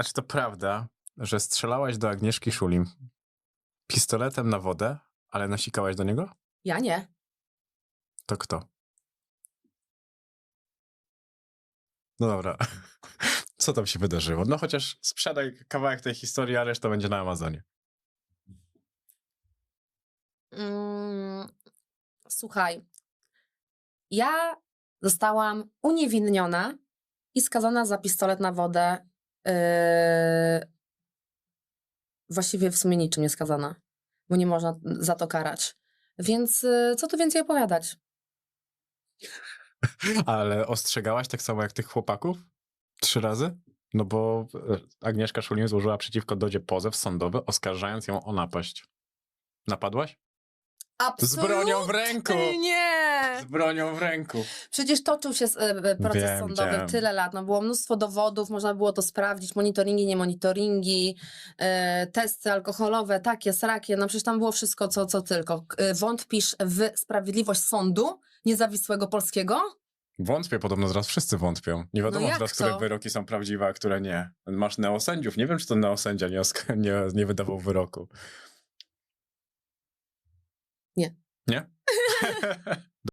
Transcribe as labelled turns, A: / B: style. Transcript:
A: A czy to prawda, że strzelałaś do Agnieszki Szulim pistoletem na wodę, ale nasikałaś do niego?
B: Ja nie.
A: To kto? No dobra. Co tam się wydarzyło? No chociaż sprzedaj kawałek tej historii, a reszta będzie na Amazonie.
B: Mm, słuchaj, ja zostałam uniewinniona i skazana za pistolet na wodę. Yy, właściwie w sumie niczym nie skazana, bo nie można za to karać. Więc yy, co tu więcej opowiadać?
A: Ale ostrzegałaś tak samo jak tych chłopaków? Trzy razy? No bo e, Agnieszka Szulin złożyła przeciwko Dodzie pozew sądowy, oskarżając ją o napaść. Napadłaś? Z bronią w ręku!
B: Nie!
A: Z bronią w ręku.
B: Przecież toczył się e, e, proces
A: Wiem,
B: sądowy
A: wiem.
B: tyle lat. No było mnóstwo dowodów, można było to sprawdzić, monitoringi, nie monitoringi, e, testy alkoholowe, takie, srakie, no przecież tam było wszystko, co, co tylko. K- e, Wątpisz w sprawiedliwość sądu niezawisłego polskiego?
A: Wątpię, podobno zaraz wszyscy wątpią. Nie wiadomo
B: No jak
A: teraz, które wyroki są prawdziwe, a które nie. Masz neosędziów. Nie wiem, czy to neosędzia nie, nie, nie wydawał wyroku.
B: Nie.
A: Nie?